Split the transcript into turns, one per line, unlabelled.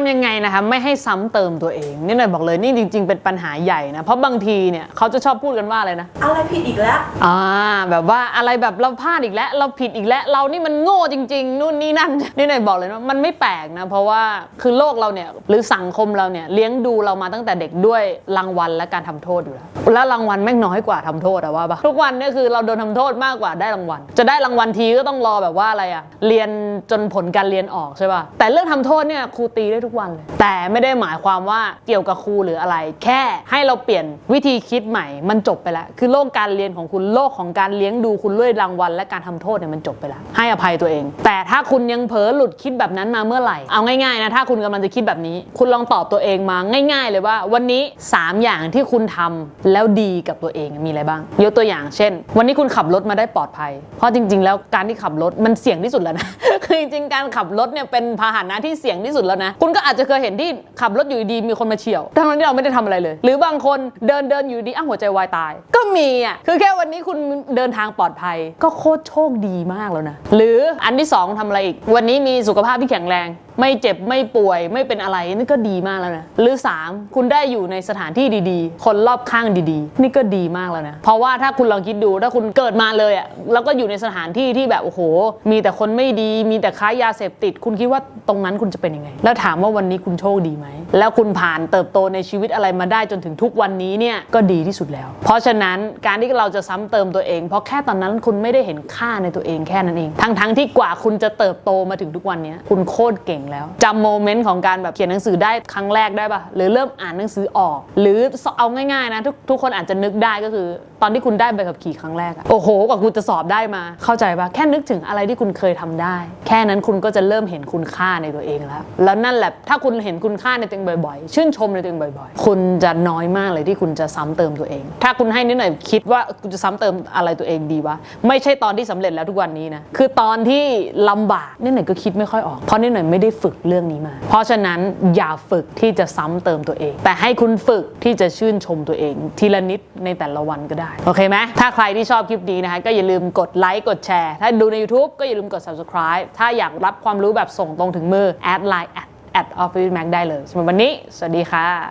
ำยังไงนะคะไม่ให้ซ้ำเติมตัวเองนี่หน่อยบอกเลยนี่จริง ๆ เป็นปัญหาใหญ่นะเพราะบางทีเนี่ยเขาจะชอบพูดกันว่าอะไรนะ
อะไรผิดอีกแล้ว
อ่าแบบว่าอะไรแบบเราพลาดอีกแล้ว เราผิดอีกแล้วเรานี่มันโง่จริง ๆ นู่นนี่นั่นนี่หน่อยบอกเลยนะมันไม่แปลกนะเพราะว่าคือโลกเราเนี่ยหรือสังคมเราเนี่ยเลี้ยงดูเรามาตั้งแต่เด็กด้วยรางวัลและการทำโทษอยู่แล้ว แล้วรางวัลแม่งน้อยกว่าทำโทษอะว่าปะทุกวันเนี่ยคือเราโดนทำโทษมากกว่าได้รางวัล จะได้รางวัลทีก็ต้องรอแบบว่าอะไรอะเรียนจนผลการเรียนออกใช่ปะแต่เรื่องทำโทษเนี่ยครูตีได้ทุกวันเลยแต่ไม่ได้หมายความว่าเกี่ยวกับครูหรืออะไร แค่ให้เราเปลี่ยนวิธีคิดใหม่ มันจบไปแล้ว คือโลกการเรียนของคุณโลกของการเลี้ยงดูคุณด้วยรางวัล และการทำโทษเนี่ยมันจบไปแล้ว ให้อภัยตัวเอง แต่ถ้าคุณยังเผลอหลุดคิดแบบนั้นมาเมื่อไหร่เอาง่ายๆนะถ้าคุณกำลังจะคิดแบบนี้ คุณลองตอบตัวเองมาง่าย ๆ เลยว่า วันนี้ 3 อย่างที่คุณทำแล้วแล้วดีกับตัวเองมีอะไรบ้างยกตัวอย่างเช่น วันนี้คุณขับรถมาได้ปลอดภัย เพราะจริง ๆ แล้วการที่ขับรถมันเสี่ยงที่สุดแล้วนะคือจริงๆการขับรถเนี่ยเป็นพาหนะที่เสี่ยงที่สุดแล้วนะคุณก็อาจจะเคยเห็นที่ขับรถอยู่ดีมีคนมาเฉี่ยวทั้งที่เราไม่ได้ทำอะไรเลย หรือบางคนเดินเดินอยู่ดีอ้าวหัวใจวายตาย ก็มีอะคือแค่วันนี้คุณเดินทางปลอดภัย ก็โคตรโชคดีมากแล้วนะหรืออันที่สองทำอะไรอีกวันนี้มีสุขภาพที่แข็งแรง ไม่เจ็บไม่ป่วยไม่เป็นอะไรนี่ก็ดีมากแล้วนะหรือ 3 คุณได้อยู่ในสถานที่ดีๆ คนรอบข้างดีๆ นี่ก็ดีมากแล้วนะเพราะว่าถ้าคุณลองคิดดูถ้าคุณเกิดมาเลยอะ่ะแล้วก็อยู่ในสถานที่ที่แบบโอ้โห มีแต่คนไม่ดี มีแต่ค้ายาเสพติด คุณคิดว่าตรงนั้นคุณจะเป็นยังไง แล้วถามว่าวันนี้คุณโชคดีไหมแล้วคุณผ่านเติบโตในชีวิตอะไรมาได้จนถึงทุกวันนี้เนี่ยก็ดีที่สุดแล้ว เพราะฉะนั้นการที่เราจะซ้ำเติมตัวเอง เพราะแค่ตอนนั้นคุณไม่ได้เห็นค่าในตัวเองแค่นั้นเอง ทั้งๆที่กว่าคุณจะเติบโตมาถึงทุกวันนี้คุณโคตรเก่งแล้วจำโมเมนต์ของการแบบเขียนหนังสือได้ครั้งแรกได้ปะหรือเริ่มอ่านหนังสือออก หรือเอาง่ายๆนะทุกทุกคนอาจจะนึกได้ก็คือ ตอนที่คุณได้ใบขับขี่ครั้งแรกอะโอ้โหกว่าคุณจะสอบได้มาเข้าใจปะแค่นึกถึงอะไรที่คุณเคยทำได้ แค่นั้นคุณก็จะเริ่มเห็นคุณค่าในตัวเองแล้ว แล้วนั่นแหละถ้าคุณเห็นคุณค่าในตัวเองบ่อยๆ ชื่นชมในตัวเองบ่อยๆ คุณจะน้อยมากเลยที่คุณจะซ้ำเติมตัวเอง ถ้าคุณให้นิดหน่อยคิดว่าคุณจะซ้ำเติมอะไรตัวเองดีวะไม่ใช่ตอนที่สำเร็จแล้วทุกวันนี้นะคือตอนที่ลำบากนิดหน่อยก็คิดไม่ค่อยออกเพราะนิดหน่อยไม่ได้ฝึกเรื่องนี้มา เพราะฉะนั้นอย่าฝึกที่จะซ้ำเติมตัวเอง แต่ให้คุณฝึกที่จะชื่นชมตัวเอง ทีละนิดในแต่ละวันก็ได้ โอเคไหมถ้าใครที่ชอบคลิปนี้นะคะก็อย่าลืมกดไลค์กดแชร์ ถ้าดูใน YouTube ก็อย่าลืมกด subscribe ถ้าอยากรับความรู้แบบส่งตรงถึงมือแอดไลน์แอดออฟฟิศแม็กได้เลยสำหรับวันนี้ สวัสดีค่ะ